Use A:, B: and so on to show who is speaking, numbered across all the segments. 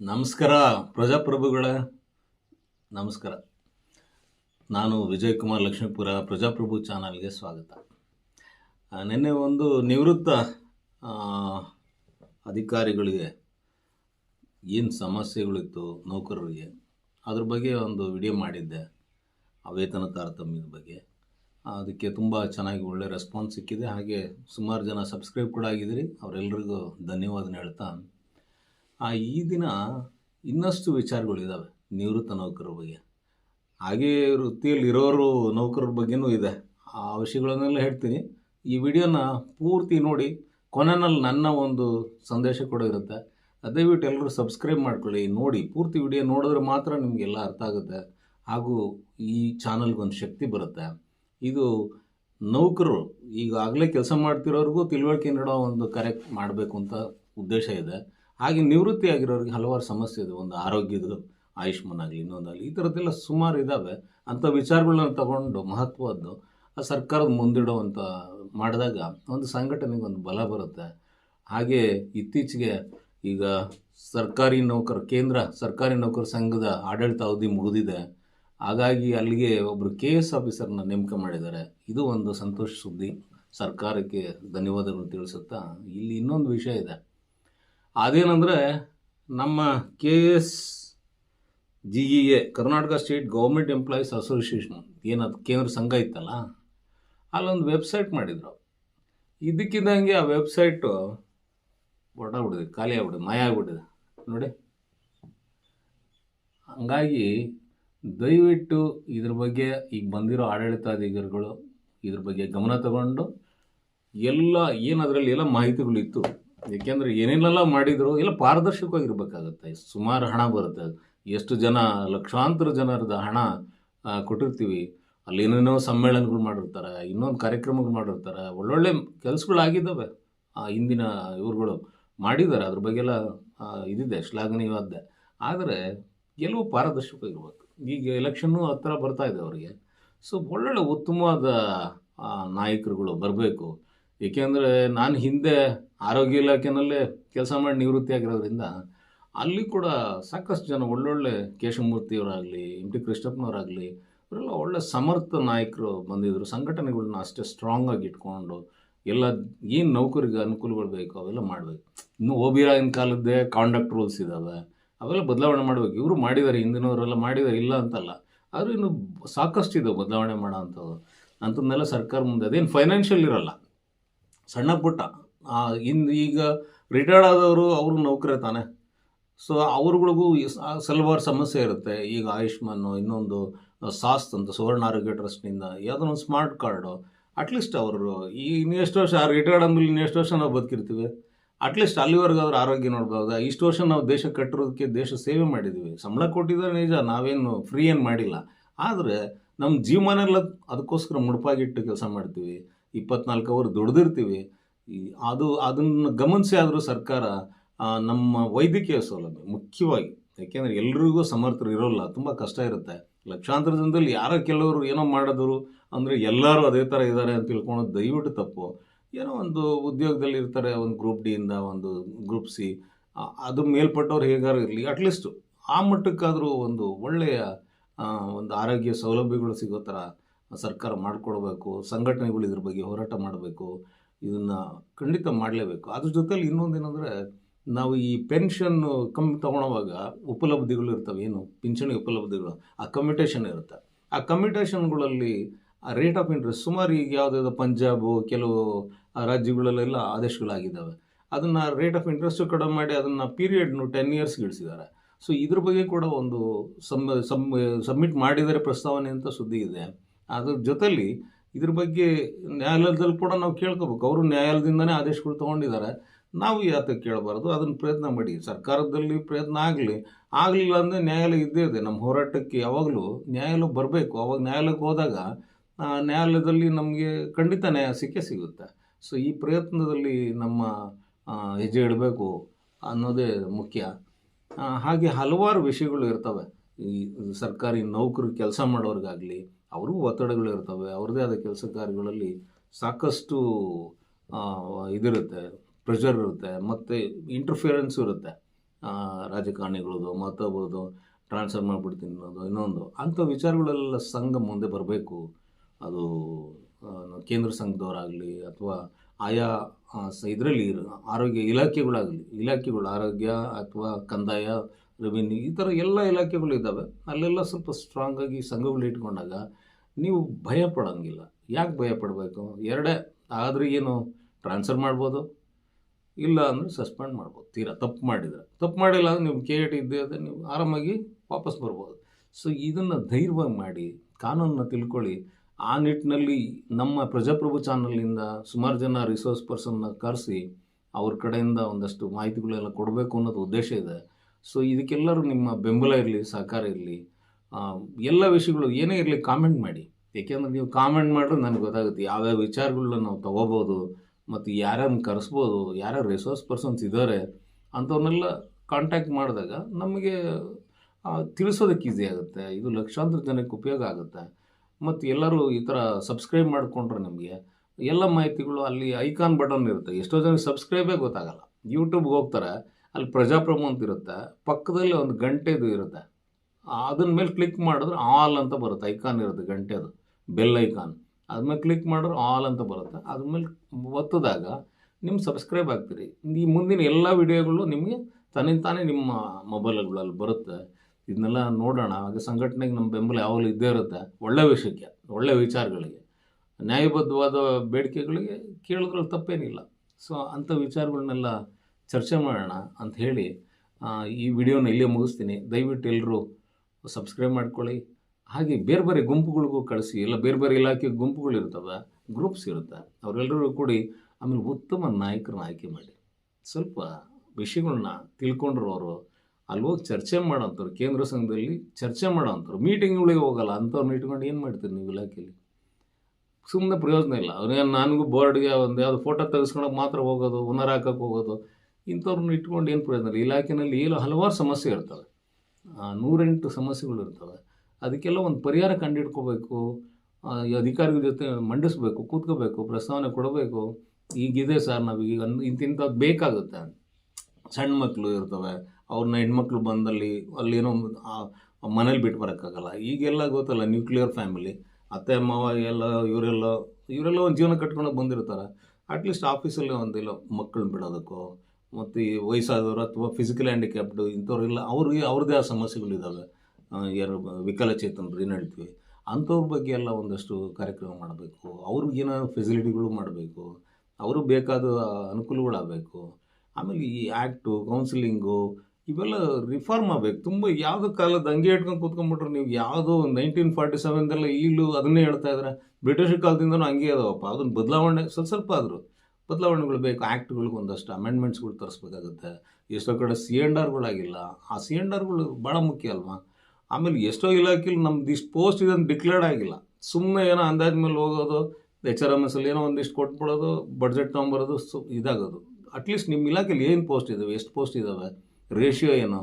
A: ನಮಸ್ಕಾರ, ಪ್ರಜಾಪ್ರಭುಗಳ. ನಮಸ್ಕಾರ. ನಾನು ವಿಜಯ್ ಕುಮಾರ್ ಲಕ್ಷ್ಮೀಪುರ, ಪ್ರಜಾಪ್ರಭು ಚಾನಲ್ಗೆ ಸ್ವಾಗತ. ನಿನ್ನೆ ಒಂದು ನಿವೃತ್ತ ಅಧಿಕಾರಿಗಳಿಗೆ ಏನು ಸಮಸ್ಯೆಗಳಿತ್ತು ನೌಕರರಿಗೆ, ಅದ್ರ ಬಗ್ಗೆ ಒಂದು ವಿಡಿಯೋ ಮಾಡಿದ್ದೆ ಆ ವೇತನ ತಾರತಮ್ಯದ ಬಗ್ಗೆ. ಅದಕ್ಕೆ ತುಂಬ ಚೆನ್ನಾಗಿ ಒಳ್ಳೆ ರೆಸ್ಪಾನ್ಸ್ ಸಿಕ್ಕಿದೆ. ಹಾಗೆ ಸುಮಾರು ಜನ ಸಬ್ಸ್ಕ್ರೈಬ್ ಕೂಡ ಆಗಿದ್ದೀರಿ. ಅವರೆಲ್ಲರಿಗೂ ಧನ್ಯವಾದ ಹೇಳ್ತಾ ಆ ಈ ದಿನ ಇನ್ನಷ್ಟು ವಿಚಾರಗಳಿದ್ದಾವೆ ನಿವೃತ್ತ ನೌಕರರ ಬಗ್ಗೆ. ಹಾಗೇ ವೃತ್ತಿಯಲ್ಲಿರೋರು ನೌಕರರ ಬಗ್ಗೆನೂ ಇದೆ. ಆ ವಿಷಯಗಳನ್ನೆಲ್ಲ ಹೇಳ್ತೀನಿ. ಈ ವಿಡಿಯೋನ ಪೂರ್ತಿ ನೋಡಿ, ಕೊನೆಯಲ್ಲಿ ನನ್ನ ಒಂದು ಸಂದೇಶ ಕೂಡ ಇರುತ್ತೆ. ದಯವಿಟ್ಟು ಎಲ್ಲರೂ ಸಬ್ಸ್ಕ್ರೈಬ್ ಮಾಡ್ಕೊಳ್ಳಿ. ನೋಡಿ, ಪೂರ್ತಿ ವಿಡಿಯೋ ನೋಡಿದ್ರೆ ಮಾತ್ರ ನಿಮಗೆಲ್ಲ ಅರ್ಥ ಆಗುತ್ತೆ. ಹಾಗೂ ಈ ಚಾನಲ್ಗೊಂದು ಶಕ್ತಿ ಬರುತ್ತೆ. ಇದು ನೌಕರರು, ಈಗಾಗಲೇ ಕೆಲಸ ಮಾಡ್ತಿರೋರಿಗೂ ತಿಳುವಳಿಕೆ ನೀಡೋ ಒಂದು ಕರೆಕ್ಟ್ ಮಾಡಬೇಕು ಅಂತ ಉದ್ದೇಶ ಇದೆ. ಹಾಗೆ ನಿವೃತ್ತಿ ಆಗಿರೋರಿಗೆ ಹಲವಾರು ಸಮಸ್ಯೆ ಇದೆ. ಒಂದು ಆರೋಗ್ಯದ ಆಯುಷ್ಮಾನ್ ಆಗಲಿ ಇನ್ನೊಂದಾಗಲಿ ಈ ಥರದ್ದೆಲ್ಲ ಸುಮಾರು ಇದ್ದಾವೆ ಅಂಥ ವಿಚಾರಗಳನ್ನ ತಗೊಂಡು ಮಹತ್ವದ್ದು ಆ ಸರ್ಕಾರದ ಮುಂದಿಡುವಂಥ ಮಾಡಿದಾಗ ಒಂದು ಸಂಘಟನೆಗೆ ಒಂದು ಬಲ ಬರುತ್ತೆ. ಹಾಗೆ ಇತ್ತೀಚೆಗೆ ಈಗ ಸರ್ಕಾರಿ ನೌಕರ, ಕೇಂದ್ರ ಸರ್ಕಾರಿ ನೌಕರ ಸಂಘದ ಆಡಳಿತ ಅವಧಿ ಮುಗಿದಿದೆ. ಹಾಗಾಗಿ ಅಲ್ಲಿಗೆ ಒಬ್ಬರು ಕೆ ಎಸ್ ಆಫೀಸರ್ನ ನೇಮಕ ಮಾಡಿದ್ದಾರೆ. ಇದು ಒಂದು ಸಂತೋಷ ಸುದ್ದಿ. ಸರ್ಕಾರಕ್ಕೆ ಧನ್ಯವಾದಗಳು ತಿಳಿಸುತ್ತಾ ಇಲ್ಲಿ ಇನ್ನೊಂದು ವಿಷಯ ಇದೆ. ಅದೇನೆಂದರೆ ನಮ್ಮ K S G E A Karnataka State Government Employees Association ಏನದು, ಕೇಂದ್ರ ಸಂಘ ಇತ್ತಲ್ಲ, ಅಲ್ಲೊಂದು ವೆಬ್ಸೈಟ್ ಮಾಡಿದರು. ಇದಕ್ಕಿದ್ದಂಗೆ ಆ ವೆಬ್ಸೈಟು ಹೊರಟೋಗ್ಬಿಟ್ಟಿದೆ ಖಾಲಿ ಆಗ್ಬಿಡಿದೆ ಮಾಯ ಆಗ್ಬಿಟ್ಟಿದೆ. ನೋಡಿ. ಹಂಗಾಗಿ ದಯವಿಟ್ಟು ಇದ್ರ ಬಗ್ಗೆ ಈಗ ಬಂದಿರೋ ಆಡಳಿತಾಧಿಕಾರಿಗಳು ಇದ್ರ ಬಗ್ಗೆ ಗಮನ ತಗೊಂಡು ಎಲ್ಲ, ಏನು ಅದರಲ್ಲಿ ಎಲ್ಲ ಮಾಹಿತಿಗಳಿತ್ತು ಏಕೆಂದರೆ ಏನೇನೆಲ್ಲ ಮಾಡಿದ್ರು, ಎಲ್ಲ ಪಾರದರ್ಶಕವಾಗಿರ್ಬೇಕಾಗತ್ತೆ. ಸುಮಾರು ಹಣ ಬರುತ್ತೆ. ಎಷ್ಟು ಜನ, ಲಕ್ಷಾಂತರ ಜನರದ ಹಣ ಕೊಟ್ಟಿರ್ತೀವಿ. ಅಲ್ಲಿ ಏನೇನೋ ಸಮ್ಮೇಳನಗಳು ಮಾಡಿರ್ತಾರೆ, ಇನ್ನೊಂದು ಕಾರ್ಯಕ್ರಮಗಳು ಮಾಡಿರ್ತಾರೆ. ಒಳ್ಳೊಳ್ಳೆ ಕೆಲಸಗಳಾಗಿದ್ದಾವೆ, ಆ, ಹಿಂದಿನ ಇವ್ರುಗಳು ಮಾಡಿದ್ದಾರೆ. ಅದ್ರ ಬಗ್ಗೆ ಎಲ್ಲ ಇದಿದೆ ಶ್ಲಾಘನೀಯವಾದ ಆದರೆ ಪಾರದರ್ಶಕ ಇರಬೇಕು ಈಗ ಎಲೆಕ್ಷನ್ನು ಹತ್ತಿರ ಬರ್ತಾ ಇದೆ ಅವರಿಗೆ. ಸೊ, ಒಳ್ಳೊಳ್ಳೆ ಉತ್ತಮವಾದ ನಾಯಕರುಗಳು ಬರಬೇಕು. ಏಕೆಂದರೆ ನಾನು ಹಿಂದೆ ಆರೋಗ್ಯ ಇಲಾಖೆನಲ್ಲೇ ಕೆಲಸ ಮಾಡಿ ನಿವೃತ್ತಿ ಆಗಿರೋದ್ರಿಂದ ಅಲ್ಲಿ ಕೂಡ ಸಾಕಷ್ಟು ಜನ ಒಳ್ಳೊಳ್ಳೆ ಕೇಶಮೂರ್ತಿಯವರಾಗಲಿ, ಎಂ ಟಿ ಕೃಷ್ಣಪ್ಪನವರಾಗಲಿ ಇವರೆಲ್ಲ ಒಳ್ಳೆ ಸಮರ್ಥ ನಾಯಕರು ಬಂದಿದ್ದರು ಸಂಘಟನೆಗಳನ್ನ ಅಷ್ಟೇ ಸ್ಟ್ರಾಂಗ್ ಆಗಿ ಇಟ್ಕೊಂಡು ಎಲ್ಲ ಏನು ನೌಕರಿಗೆ ಅನುಕೂಲಗಳು ಬೇಕು ಅವೆಲ್ಲ ಮಾಡಬೇಕು. ಇನ್ನು ಓ ಬಿ ಕಾಲದ್ದೇ ಕಾಂಡಕ್ಟ್ ರೂಲ್ಸ್ ಇದ್ದಾವೆ ಅವೆಲ್ಲ ಬದಲಾವಣೆ ಮಾಡಬೇಕು. ಇವರು ಮಾಡಿದ್ದಾರೆ ಹಿಂದಿನವರೆಲ್ಲ ಮಾಡಿದ್ದಾರೆ ಇಲ್ಲ ಅಂತಲ್ಲ. ಆದರೂ ಇನ್ನು ಸಾಕಷ್ಟು ಇದೆ ಬದಲಾವಣೆ ಮಾಡೋ ಅಂಥದ್ದು ಅಂಥದ್ದನ್ನೆಲ್ಲ ಸರ್ಕಾರ ಮುಂದೆ, ಅದೇನು ಫೈನಾನ್ಷಿಯಲ್ ಇರಲ್ಲ. ಸಣ್ಣ ಪುಟ್ಟ. ಇನ್ನು ಈಗ ರಿಟೈರ್ಡ್ ಆದವರು ಅವರು ನೌಕರಿ ತಾನೆ. ಸೊ ಅವ್ರಗಳಿಗೂ ಸಲವಾರು ಸಮಸ್ಯೆ ಇರುತ್ತೆ. ಈಗ ಆಯುಷ್ಮಾನ್ ಇನ್ನೊಂದು ಸಾಸ್ ಅಂತ ಸುವರ್ಣ ಆರೋಗ್ಯ ಟ್ರಸ್ಟ್ನಿಂದ ಯಾವುದೋ ಒಂದು ಸ್ಮಾರ್ಟ್ ಕಾರ್ಡು ಅಟ್ಲೀಸ್ಟ್ ಅವರು, ಈ ಇನ್ನೆಷ್ಟು ವರ್ಷ ರಿಟೈರ್ಡ್ ಆದಮೇಲೆ ಇನ್ನೆಷ್ಟು ವರ್ಷ ನಾವು ಬದುಕಿರ್ತೀವಿ. ಅಟ್ಲೀಸ್ಟ್ ಅಲ್ಲಿವರೆಗೂ ಅವ್ರ ಆರೋಗ್ಯ ನೋಡ್ಬೋದು. ಇಷ್ಟು ವರ್ಷ ನಾವು ದೇಶ ಕಟ್ಟಿರೋದಕ್ಕೆ ದೇಶ ಸೇವೆ ಮಾಡಿದ್ದೀವಿ ಸಂಬಳ ಕೊಟ್ಟಿದ್ದಾರೆ ನಿಜ, ನಾವೇನು ಫ್ರೀ ಏನು ಮಾಡಿಲ್ಲ. ಆದರೆ ನಮ್ಮ ಜೀವಮಾನ ಎಲ್ಲ ಅದಕ್ಕೋಸ್ಕರ ಮುಡುಪಾಗಿಟ್ಟು ಕೆಲಸ ಮಾಡ್ತೀವಿ. ಇಪ್ಪತ್ನಾಲ್ಕು ಅವರ್ ದುಡ್ದಿರ್ತೀವಿ. ಈ ಅದು, ಅದನ್ನು ಗಮನಿಸಿ ಆದರೂ ಸರ್ಕಾರ ನಮ್ಮ ವೈದ್ಯಕೀಯ ಸೌಲಭ್ಯ ಮುಖ್ಯವಾಗಿ, ಯಾಕೆಂದರೆ ಎಲ್ರಿಗೂ ಸಮರ್ಥರು ಇರೋಲ್ಲ, ತುಂಬ ಕಷ್ಟ ಇರುತ್ತೆ. ಲಕ್ಷಾಂತರ ಜನದಲ್ಲಿ ಯಾರೋ ಕೆಲವರು ಏನೋ ಮಾಡಿದ್ರು ಅಂದರೆ ಎಲ್ಲರೂ ಅದೇ ಥರ ಇದ್ದಾರೆ ಅಂತ ತಿಳ್ಕೊಳೋದು ದಯವಿಟ್ಟು ತಪ್ಪು. ಏನೋ ಒಂದು ಉದ್ಯೋಗದಲ್ಲಿ ಇರ್ತಾರೆ, ಒಂದು ಗ್ರೂಪ್ ಡಿಯಿಂದ ಒಂದು ಗ್ರೂಪ್ ಸಿ ಅದು ಮೇಲ್ಪಟ್ಟವ್ರು ಹೇಗಾರು ಇರಲಿ ಅಟ್ಲೀಸ್ಟು ಆ ಮಟ್ಟಕ್ಕಾದರೂ ಒಂದು ಒಳ್ಳೆಯ ಒಂದು ಆರೋಗ್ಯ ಸೌಲಭ್ಯಗಳು ಸಿಗೋ ಥರ ಸರ್ಕಾರ ಮಾಡಿಕೊಡ್ಬೇಕು, ಸಂಘಟನೆಗಳು ಇದ್ರ ಬಗ್ಗೆ ಹೋರಾಟ ಮಾಡಬೇಕು, ಇದನ್ನು ಖಂಡಿತ ಮಾಡಲೇಬೇಕು. ಅದ್ರ ಜೊತೆಲಿ ಇನ್ನೊಂದೇನೆಂದರೆ ನಾವು ಈ ಪೆನ್ಷನ್ ಕಮ್ಮಿ ತೊಗೊಳೋವಾಗ ಉಪಲಬ್ಧಿಗಳು ಇರ್ತವೆ. ಏನು? ಪಿಂಚಣಿ ಉಪಲಬ್ಧಿಗಳು. ಆ ಕಮ್ಯುಟೇಷನ್ ಇರುತ್ತೆ. ಆ ಕಮ್ಯುಟೇಷನ್ಗಳಲ್ಲಿ ಆ ರೇಟ್ ಆಫ್ ಇಂಟ್ರೆಸ್ಟ್ ಸುಮಾರು ಈಗ ಯಾವುದಾದ್ರು ಪಂಜಾಬು, ಕೆಲವು ರಾಜ್ಯಗಳಲ್ಲೆಲ್ಲ ಆದೇಶಗಳಾಗಿದ್ದಾವೆ. ಅದನ್ನು ರೇಟ್ ಆಫ್ ಇಂಟ್ರೆಸ್ಟು ಕಡಿಮೆ ಮಾಡಿ ಅದನ್ನು ಪೀರಿಯಡ್ನು ಟೆನ್ ಇಯರ್ಸ್ಗೆ ಇಳಿಸಿದ್ದಾರೆ. ಸೊ ಇದ್ರ ಬಗ್ಗೆ ಕೂಡ ಒಂದು ಸಮ್ ಸಬ್ಮಿಟ್ ಮಾಡಿದರೆ ಪ್ರಸ್ತಾವನೆ ಅಂತ ಸುದ್ದಿ ಇದೆ. ಅದ್ರ ಜೊತೆಲಿ ಇದ್ರ ಬಗ್ಗೆ ನ್ಯಾಯಾಲಯದಲ್ಲಿ ಕೂಡ ನಾವು ಕೇಳ್ಕೋಬೇಕು. ಅವರು ನ್ಯಾಯಾಲಯದಿಂದನೇ ಆದೇಶಗಳು ತೊಗೊಂಡಿದ್ದಾರೆ. ನಾವು ಯಾತಕ್ಕೆ ಕೇಳಬಾರ್ದು? ಅದನ್ನು ಪ್ರಯತ್ನ ಮಾಡಿ. ಸರ್ಕಾರದಲ್ಲಿ ಪ್ರಯತ್ನ ಆಗಲಿ, ಆಗಲಿಲ್ಲ ಅಂದರೆ ನ್ಯಾಯಾಲಯ ಇದ್ದೇ ಇದೆ. ನಮ್ಮ ಹೋರಾಟಕ್ಕೆ ಯಾವಾಗಲೂ ನ್ಯಾಯಾಲಯ ಬರಬೇಕು. ಅವಾಗ ನ್ಯಾಯಾಲಯಕ್ಕೆ ಹೋದಾಗ ನ್ಯಾಯಾಲಯದಲ್ಲಿ ನಮಗೆ ಖಂಡಿತ ನ್ಯಾಯ ಸಿಕ್ಕೇ ಸಿಗುತ್ತೆ. ಸೊ ಈ ಪ್ರಯತ್ನದಲ್ಲಿ ನಮ್ಮ ಹೆಜ್ಜೆ ಇಡಬೇಕು ಅನ್ನೋದೇ ಮುಖ್ಯ. ಹಾಗೆ ಹಲವಾರು ವಿಷಯಗಳು ಇರ್ತವೆ. ಈ ಸರ್ಕಾರಿ ನೌಕರು ಕೆಲಸ ಮಾಡೋರಿಗಾಗಲಿ ಅವ್ರಿಗೂ ಒತ್ತಡಗಳು ಇರ್ತವೆ, ಅವ್ರದ್ದೇ ಆದ ಕೆಲಸ ಕಾರ್ಯಗಳಲ್ಲಿ ಸಾಕಷ್ಟು ಇದಿರುತ್ತೆ ಪ್ರೆಷರ್ ಇರುತ್ತೆ, ಮತ್ತು ಇಂಟರ್ಫಿಯರೆನ್ಸ್ ಇರುತ್ತೆ. ರಾಜಕಾರಣಿಗಳದು ಮತ್ತೊಬ್ಬರದು ಟ್ರಾನ್ಸ್ಫರ್ ಮಾಡಿಬಿಡ್ತೀನಿ ಅನ್ನೋದು, ಇನ್ನೊಂದು. ಅಂಥ ವಿಚಾರಗಳೆಲ್ಲ ಸಂಘ ಮುಂದೆ ಬರಬೇಕು. ಅದು ಕೇಂದ್ರ ಸಂಘದವರಾಗಲಿ ಅಥವಾ ಆಯಾ ಇದರಲ್ಲಿ ಆರೋಗ್ಯ ಇಲಾಖೆಗಳಾಗಲಿ, ಇಲಾಖೆಗಳು ಆರೋಗ್ಯ ಅಥವಾ ಕಂದಾಯ ರೆವಿನ್ಯೂ ಈ ಥರ ಎಲ್ಲ ಇಲಾಖೆಗಳು ಇದ್ದಾವೆ. ಅಲ್ಲೆಲ್ಲ ಸ್ವಲ್ಪ ಸ್ಟ್ರಾಂಗಾಗಿ ಸಂಘಗಳು ಇಟ್ಕೊಂಡಾಗ ನೀವು ಭಯ ಪಡೋಂಗಿಲ್ಲ. ಯಾಕೆ ಭಯ ಪಡಬೇಕು? ಎರಡೇ, ಆದರೆ ಏನು ಟ್ರಾನ್ಸ್ಫರ್ ಮಾಡ್ಬೋದು? ಇಲ್ಲ ಅಂದರೆ ಸಸ್ಪೆಂಡ್ ಮಾಡ್ಬೋದು. ತೀರಾ ತಪ್ಪು ಮಾಡಿದರೆ. ತಪ್ಪು ಮಾಡಿಲ್ಲ ಅಂದರೆ ನೀವು ಕೆ ಎ ಟಿ ಇದ್ದೇ ಅದೇ ನೀವು ಆರಾಮಾಗಿ ವಾಪಸ್ ಬರ್ಬೋದು. ಸೊ ಇದನ್ನು ಧೈರ್ಯವಾಗಿ ಮಾಡಿ, ಕಾನೂನನ್ನ ತಿಳ್ಕೊಳ್ಳಿ. ಆ ನಿಟ್ಟಿನಲ್ಲಿ ನಮ್ಮ ಪ್ರಜಾಪ್ರಭು ಚಾನಲ್ನಿಂದ ಸುಮಾರು ಜನ ರಿಸೋರ್ಸ್ ಪರ್ಸನ್ನ ಕರೆಸಿ, ಅವ್ರ ಕಡೆಯಿಂದ ಒಂದಷ್ಟು ಮಾಹಿತಿಗಳೆಲ್ಲ ಕೊಡಬೇಕು ಅನ್ನೋದು ಉದ್ದೇಶ ಇದೆ. ಸೊ ಇದಕ್ಕೆಲ್ಲರೂ ನಿಮ್ಮ ಬೆಂಬಲ ಇರಲಿ, ಸಹಕಾರ ಇರಲಿ. ಎಲ್ಲ ವಿಷಯಗಳು ಏನೇ ಇರಲಿ ಕಾಮೆಂಟ್ ಮಾಡಿ. ಏಕೆಂದರೆ ನೀವು ಕಾಮೆಂಟ್ ಮಾಡಿದ್ರೆ ನನಗೆ ಗೊತ್ತಾಗುತ್ತೆ ಯಾವ್ಯಾವ ವಿಚಾರಗಳನ್ನ ನಾವು ತೊಗೋಬೋದು ಮತ್ತು ಯಾರ್ಯಾರನ್ನ ಕರೆಸ್ಬೋದು, ಯಾರ್ಯಾರು ರಿಸೋರ್ಸ್ ಪರ್ಸನ್ಸ್ ಇದ್ದಾರೆ ಅಂಥವ್ರನ್ನೆಲ್ಲ ಕಾಂಟ್ಯಾಕ್ಟ್ ಮಾಡಿದಾಗ ನಮಗೆ ತಿಳಿಸೋದಕ್ಕೆ ಈಸಿ ಆಗುತ್ತೆ. ಇದು ಲಕ್ಷಾಂತರ ಜನಕ್ಕೆ ಉಪಯೋಗ ಆಗುತ್ತೆ. ಮತ್ತು ಎಲ್ಲರೂ ಈ ಥರ ಸಬ್ಸ್ಕ್ರೈಬ್ ಮಾಡಿಕೊಂಡ್ರೆ ನಿಮಗೆ ಎಲ್ಲ ಮಾಹಿತಿಗಳು ಅಲ್ಲಿ ಐಕಾನ್ ಬಟನ್ ಇರುತ್ತೆ. ಎಷ್ಟೋ ಜನಕ್ಕೆ ಸಬ್ಸ್ಕ್ರೈಬೇ ಗೊತ್ತಾಗಲ್ಲ. ಯೂಟ್ಯೂಬ್ಗೆ ಹೋಗ್ತಾರೆ. ಅಲ್ಲಿ ಪ್ರಜಾಪ್ರಭು ಅಂತ ಇರುತ್ತೆ, ಪಕ್ಕದಲ್ಲಿ ಒಂದು ಗಂಟೆದು ಇರುತ್ತೆ. ಅದನ್ನ ಮೇಲೆ ಕ್ಲಿಕ್ ಮಾಡಿದ್ರೆ ಆಲ್ ಅಂತ ಬರುತ್ತೆ ಐಕಾನ್ ಇರುತ್ತೆ ಗಂಟೆದು ಬೆಲ್ ಐಕಾನ್ ಅದ್ಮೇಲೆ ಕ್ಲಿಕ್ ಮಾಡಿದ್ರೆ ಆಲ್ ಅಂತ ಬರುತ್ತೆ. ಅದ್ಮೇಲೆ ಒತ್ತಿದಾಗ ನಿಮ್ಮ ಸಬ್ಸ್ಕ್ರೈಬ್ ಆಗ್ತೀರಿ. ಈ ಮುಂದಿನ ಎಲ್ಲ ವಿಡಿಯೋಗಳು ನಿಮಗೆ ತನ್ನಿಂದ ತಾನೇ ನಿಮ್ಮ ಮೊಬೈಲ್ಗಳಲ್ಲಿ ಬರುತ್ತೆ. ಇದನ್ನೆಲ್ಲ ನೋಡೋಣ. ಹಾಗೆ ಸಂಘಟನೆಗೆ ನಮ್ಮ ಬೆಂಬಲ ಯಾವಾಗಲೂ ಇದ್ದೇ ಇರುತ್ತೆ. ಒಳ್ಳೆ ವಿಷಯಕ್ಕೆ, ಒಳ್ಳೆ ವಿಚಾರಗಳಿಗೆ, ನ್ಯಾಯಬದ್ಧವಾದ ಬೇಡಿಕೆಗಳಿಗೆ ಕೇಳೋದ್ರಲ್ಲಿ ತಪ್ಪೇನಿಲ್ಲ. ಸೊ ಅಂಥ ವಿಚಾರಗಳನ್ನೆಲ್ಲ ಚರ್ಚೆ ಮಾಡೋಣ ಅಂತ ಹೇಳಿ ಈ ವಿಡಿಯೋನ ಇಲ್ಲೇ ಮುಗಿಸ್ತೀನಿ. ದಯವಿಟ್ಟು ಎಲ್ಲರೂ ಸಬ್ಸ್ಕ್ರೈಬ್ ಮಾಡ್ಕೊಳ್ಳಿ. ಹಾಗೆ ಬೇರೆ ಬೇರೆ ಗುಂಪುಗಳಿಗೂ ಕಳಿಸಿ. ಇಲ್ಲ ಬೇರೆ ಬೇರೆ ಇಲಾಖೆ ಗುಂಪುಗಳು ಇರ್ತವೆ ಗ್ರೂಪ್ಸ್ ಇರುತ್ತೆ. ಅವರೆಲ್ಲರೂ ಕೂಡಿ ಆಮೇಲೆ ಉತ್ತಮ ನಾಯಕರನ್ನ ಆಯ್ಕೆ ಮಾಡಿ. ಸ್ವಲ್ಪ ವಿಷಯಗಳನ್ನ ಅವರು ಅಲ್ಲಿ ಹೋಗಿ ಚರ್ಚೆ ಮಾಡೋಂಥವ್ರು, ಕೇಂದ್ರ ಸಂಘದಲ್ಲಿ ಚರ್ಚೆ ಮಾಡೋಂಥವ್ರು ಮೀಟಿಂಗ್ಗಳಿಗೆ ಹೋಗಲ್ಲ ಅಂಥವ್ರನ್ನ ಇಟ್ಕೊಂಡು ಏನು ಮಾಡ್ತೀರಿ ನೀವು ಇಲಾಖೆಯಲ್ಲಿ? ಸುಮ್ಮನೆ ಪ್ರಯೋಜನ ಇಲ್ಲ. ಅವ್ರಿಗೆ ನನಗೂ ಬೋರ್ಡ್ಗೆ ಒಂದು ಯಾವುದು ಫೋಟೋ ತೆಗೆಸ್ಕೊಳಕ್ಕೆ ಮಾತ್ರ ಹೋಗೋದು, ಹುನರ್ ಹಾಕಕ್ಕೆ ಹೋಗೋದು ಇಂಥವ್ರನ್ನ ಇಟ್ಕೊಂಡು ಏನು ಪ್ರಯೋಜನ ಇಲ್ಲ? ಇಲಾಖೆಯಲ್ಲಿ ಏನು ಹಲವಾರು ಸಮಸ್ಯೆ ಇರ್ತವೆ. ನೂರೆಂಟು ಸಮಸ್ಯೆಗಳು ಇರ್ತವೆ. ಅದಕ್ಕೆಲ್ಲ ಒಂದು ಪರಿಹಾರ ಕಂಡುಹಿಡ್ಕೋಬೇಕು. ಅಧಿಕಾರಿಗಳ ಜೊತೆ ಮಂಡಿಸ್ಬೇಕು, ಕೂತ್ಕೋಬೇಕು, ಪ್ರಸ್ತಾವನೆ ಕೊಡಬೇಕು. ಈಗಿದೆ ಸರ್ ನಾವೀಗ ಇಂತಿಂಥದ್ದು ಬೇಕಾಗುತ್ತೆ. ಸಣ್ಣ ಮಕ್ಕಳು ಇರ್ತವೆ. ಅವ್ರನ್ನ ಹೆಣ್ಮಕ್ಳು ಬಂದಲ್ಲಿ ಅಲ್ಲೇನೋ ಮನೇಲಿ ಬಿಟ್ಟು ಬರೋಕ್ಕಾಗಲ್ಲ. ಈಗೆಲ್ಲ ಗೊತ್ತಲ್ಲ ನ್ಯೂಕ್ಲಿಯರ್ ಫ್ಯಾಮಿಲಿ ಅತ್ತೆ, ಮಾವ, ಎಲ್ಲ, ಇವರೆಲ್ಲ ಇವರೆಲ್ಲ ಒಂದು ಜೀವನ ಕಟ್ಕೊಂಡು ಬಂದಿರ್ತಾರೆ. ಅಟ್ಲೀಸ್ಟ್ ಆಫೀಸಲ್ಲಿ ಒಂದಿಲ್ಲ ಮಕ್ಕಳನ್ನ ಬಿಡೋದಕ್ಕೋ ಮತ್ತು ಈ ವಯಸ್ಸಾದವರು ಅಥವಾ ಫಿಸಿಕಲ್ ಹ್ಯಾಂಡಿಕ್ಯಾಪ್ಡ್ ಇಂಥವ್ರೆಲ್ಲ ಅವ್ರಿಗೆ, ಅವ್ರದ್ದೇ ಆ ಸಮಸ್ಯೆಗಳಿದ್ದಾವೆ ಯಾರು ವಿಕಲಚೇತನರು ಏನು ಹೇಳ್ತೀವಿ. ಅಂಥವ್ರ ಬಗ್ಗೆ ಎಲ್ಲ ಒಂದಷ್ಟು ಕಾರ್ಯಕ್ರಮ ಮಾಡಬೇಕು. ಅವ್ರಿಗೇನೋ ಫೆಸಿಲಿಟಿಗಳು ಮಾಡಬೇಕು. ಅವರು ಬೇಕಾದ ಅನುಕೂಲಗಳಾಗಬೇಕು. ಆಮೇಲೆ ಈ ಆ್ಯಕ್ಟು ಕೌನ್ಸಿಲಿಂಗು ಇವೆಲ್ಲ ರಿಫಾರ್ಮ್ ಆಗಬೇಕು. ತುಂಬ ಯಾವುದೋ ಕಾಲದ ಹಂಗೆ ಇಟ್ಕೊಂಡು ಕೂತ್ಕೊಂಡ್ಬಿಟ್ರೆ ನೀವು ಯಾವುದೋ ನೈನ್ಟೀನ್ ಫಾರ್ಟಿ ಸೆವೆನ್ದೆಲ್ಲ ಈಗಲೂ ಅದನ್ನೇ ಹೇಳ್ತಾ ಇದ್ದಾರೆ ಬ್ರಿಟಿಷ್ ಕಾಲದಿಂದನೂ ಹಂಗೆ ಅದಾವಪ್ಪ. ಅದನ್ನು ಬದಲಾವಣೆ ಸ್ವಲ್ಪ ಸ್ವಲ್ಪ ಆದರೂ. ಬದಲಾವಣೆಗಳು ಬೇಕು ಆ್ಯಕ್ಟ್ಗಳಿಗೆ ಒಂದಷ್ಟು ಅಮೆಂಡ್ಮೆಂಟ್ಸ್ಗಳು ತರಿಸ್ಬೇಕಾಗುತ್ತೆ. ಎಷ್ಟೋ ಕಡೆ ಸಿ ಎಂಡ್ ಆರ್ಗಳಾಗಿಲ್ಲ. ಆ ಸಿ ಎಂಡ್ ಆರ್ಗಳು ಭಾಳ ಮುಖ್ಯ ಅಲ್ವಾ? ಆಮೇಲೆ ಎಷ್ಟೋ ಇಲಾಖೆಲಿ ನಮ್ದು ಇಷ್ಟು ಪೋಸ್ಟ್ ಇದನ್ನು ಡಿಕ್ಲೇರ್ಡ್ ಆಗಿಲ್ಲ. ಸುಮ್ಮನೆ ಏನೋ ಅಂದಾಜ್ ಮೇಲೆ ಹೋಗೋದು ಎಚ್ ಆರ್ ಎಂ ಎಸ್ ಅಲ್ಲಿ ಏನೋ ಒಂದಿಷ್ಟು ಕೊಟ್ಬಿಡೋದು ಬಡ್ಜೆಟ್ ತೊಗೊಂಬರೋದು ಸು ಇದಾಗೋದು. ಅಟ್ಲೀಸ್ಟ್ ನಿಮ್ಮ ಇಲಾಖೆಯಲ್ಲಿ ಏನು ಪೋಸ್ಟ್ ಇದ್ದಾವೆ ಎಷ್ಟು ಪೋಸ್ಟ್ ಇದ್ದಾವೆ ರೇಷಿಯೋ ಏನು,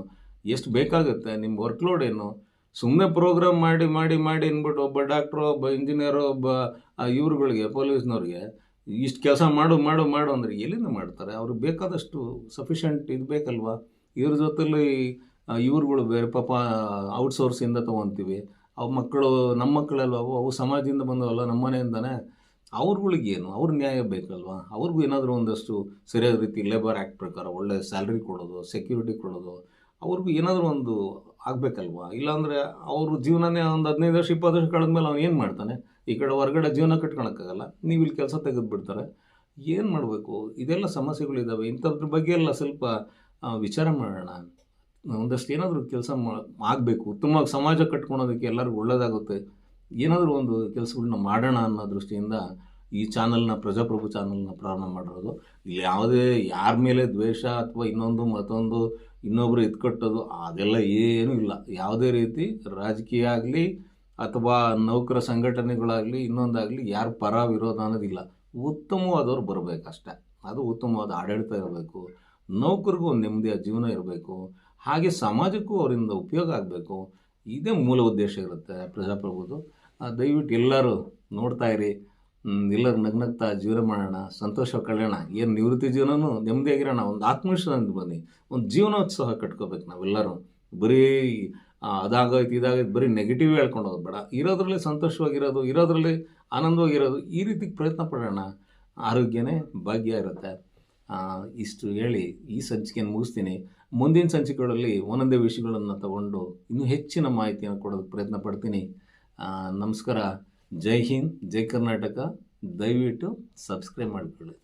A: ಎಷ್ಟು ಬೇಕಾಗುತ್ತೆ, ನಿಮ್ಮ ವರ್ಕ್ಲೋಡ್ ಏನು? ಸುಮ್ಮನೆ ಪ್ರೋಗ್ರಾಮ್ ಮಾಡಿ ಮಾಡಿ ಮಾಡಿ ಅಂದ್ಬಿಟ್ಟು ಒಬ್ಬ ಡಾಕ್ಟ್ರು, ಒಬ್ಬ ಇಂಜಿನಿಯರು, ಒಬ್ಬ ಇವ್ರುಗಳಿಗೆ, ಪೊಲೀಸ್ನವ್ರಿಗೆ ಇಷ್ಟು ಕೆಲಸ ಮಾಡು ಮಾಡು ಮಾಡು ಅಂದರೆ ಎಲ್ಲಿಂದ ಮಾಡ್ತಾರೆ? ಅವ್ರಿಗೆ ಬೇಕಾದಷ್ಟು ಸಫಿಷಿಯಂಟ್ ಇದು ಬೇಕಲ್ವಾ? ಇವ್ರ ಜೊತೆಲಿ ಇವ್ರುಗಳು ಬೇರೆ ಪಾಪ ಔಟ್ಸೋರ್ಸಿಂದ ತೊಗೊತೀವಿ. ಅವು ಮಕ್ಕಳು ನಮ್ಮ ಮಕ್ಕಳಲ್ವ? ಅವು ಅವು ಸಮಾಜದಿಂದ ಬಂದವಲ್ಲ ನಮ್ಮ ಮನೆಯಿಂದನೇ. ಅವ್ರುಗಳಿಗೇನು ಅವ್ರ ನ್ಯಾಯ ಬೇಕಲ್ವಾ? ಅವ್ರಿಗೂ ಏನಾದರೂ ಒಂದಷ್ಟು ಸರಿಯಾದ ರೀತಿ ಲೇಬರ್ ಆ್ಯಕ್ಟ್ ಪ್ರಕಾರ ಒಳ್ಳೆ ಸ್ಯಾಲ್ರಿ ಕೊಡೋದು ಸೆಕ್ಯೂರಿಟಿ ಕೊಡೋದು, ಅವ್ರಿಗೂ ಏನಾದರೂ ಒಂದು ಆಗಬೇಕಲ್ವಾ? ಇಲ್ಲಾಂದರೆ ಅವ್ರ ಜೀವನನೇ ಒಂದು ಹದಿನೈದು ವರ್ಷ, ಇಪ್ಪತ್ತು ವರ್ಷ ಕಳೆದ ಮೇಲೆ ಅವ್ನು ಏನು ಮಾಡ್ತಾನೆ? ಈ ಕಡೆ ಹೊರಗಡೆ ಜೀವನ ಕಟ್ಕೊಳಕ್ಕಾಗಲ್ಲ, ನೀವು ಇಲ್ಲಿ ಕೆಲಸ ತೆಗೆದು ಬಿಡ್ತಾರೆ. ಏನು ಮಾಡಬೇಕು? ಇದೆಲ್ಲ ಸಮಸ್ಯೆಗಳಿದ್ದಾವೆ ಇಂಥದ್ರ ಬಗ್ಗೆ ಎಲ್ಲ ಸ್ವಲ್ಪ ವಿಚಾರ ಮಾಡೋಣ ಒಂದಷ್ಟು ಏನಾದರೂ ಕೆಲಸ ಆಗಬೇಕು. ಉತ್ತಮವಾಗಿ ಸಮಾಜ ಕಟ್ಕೊಳೋದಕ್ಕೆ ಎಲ್ಲರಿಗೂ ಒಳ್ಳೆಯದಾಗುತ್ತೆ ಏನಾದರೂ ಒಂದು ಕೆಲಸಗಳನ್ನ ಮಾಡೋಣ ಅನ್ನೋ ದೃಷ್ಟಿಯಿಂದ ಈ ಚಾನಲ್ನ, ಪ್ರಜಾಪ್ರಭು ಚಾನಲ್ನ ಪ್ರಾರಂಭ ಮಾಡಿರೋದು. ಇಲ್ಲಿ ಯಾವುದೇ ಯಾರ ಮೇಲೆ ದ್ವೇಷ ಅಥವಾ ಇನ್ನೊಂದು ಮತ್ತೊಂದು ಇನ್ನೊಬ್ಬರು ಎತ್ಕಟ್ಟೋದು ಅದೆಲ್ಲ ಏನೂ ಇಲ್ಲ. ಯಾವುದೇ ರೀತಿ ರಾಜಕೀಯ ಆಗಲಿ ಅಥವಾ ನೌಕರ ಸಂಘಟನೆಗಳಾಗಲಿ, ಇನ್ನೊಂದಾಗಲಿ ಯಾರು ಪರ ವಿರೋಧ ಅನ್ನೋದಿಲ್ಲ. ಉತ್ತಮವಾದವ್ರು ಬರಬೇಕಷ್ಟೆ. ಅದು ಉತ್ತಮವಾದ ಆಡಳಿತ ಇರಬೇಕು. ನೌಕರಿಗೂ ಒಂದು ನೆಮ್ಮದಿಯ ಜೀವನ ಇರಬೇಕು. ಹಾಗೆ ಸಮಾಜಕ್ಕೂ ಅವರಿಂದ ಉಪಯೋಗ ಆಗಬೇಕು. ಇದೇ ಮೂಲ ಉದ್ದೇಶ ಇರುತ್ತೆ ಪ್ರಜಾಪ್ರಭುತ್ವ. ದಯವಿಟ್ಟು ಎಲ್ಲರೂ ನೋಡ್ತಾ ಇರಿ. ಎಲ್ಲರೂ ನಗ್ನಗ್ತಾ ಜೀವನ ಮಾಡೋಣ. ಸಂತೋಷ ಕಳೆಯೋಣ ಏನು ನಿವೃತ್ತಿ ಜೀವನನೂ ನೆಮ್ಮದಿಯಾಗಿರೋಣ. ಒಂದು ಆತ್ಮವಿಶ್ವಾಸದಿಂದ ಬನ್ನಿ. ಒಂದು ಜೀವನೋತ್ಸವ ಕಟ್ಕೋಬೇಕು ನಾವೆಲ್ಲರೂ. ಬರೀ ಅದಾಗೋಯ್ತು ಇದಾಗೈತೆ, ಬರೀ ನೆಗೆಟಿವ್ ಹೇಳ್ಕೊಂಡು ಹೋಗೋದು ಬೇಡ. ಇರೋದ್ರಲ್ಲಿ ಸಂತೋಷವಾಗಿರೋದು, ಇರೋದ್ರಲ್ಲಿ ಆನಂದವಾಗಿರೋದು, ಈ ರೀತಿ ಪ್ರಯತ್ನ ಪಡೋಣ. ಆರೋಗ್ಯನೇ ಭಾಗ್ಯ ಇರುತ್ತೆ. ಇಷ್ಟು ಹೇಳಿ ಈ ಸಂಚಿಕೆಯನ್ನು ಮುಗಿಸ್ತೀನಿ. ಮುಂದಿನ ಸಂಚಿಕೆಗಳಲ್ಲಿ ಒಂದೊಂದೇ ವಿಷಯಗಳನ್ನು ತಗೊಂಡು ಇನ್ನೂ ಹೆಚ್ಚಿನ ಮಾಹಿತಿಯನ್ನು ಕೊಡೋದಕ್ಕೆ ಪ್ರಯತ್ನ ಪಡ್ತೀನಿ. ನಮಸ್ಕಾರ. ಜೈ ಹಿಂದ್, ಜೈ ಕರ್ನಾಟಕ. ದಯವಿಟ್ಟು ಸಬ್ಸ್ಕ್ರೈಬ್ ಮಾಡಿಕೊಳ್ಳಿ.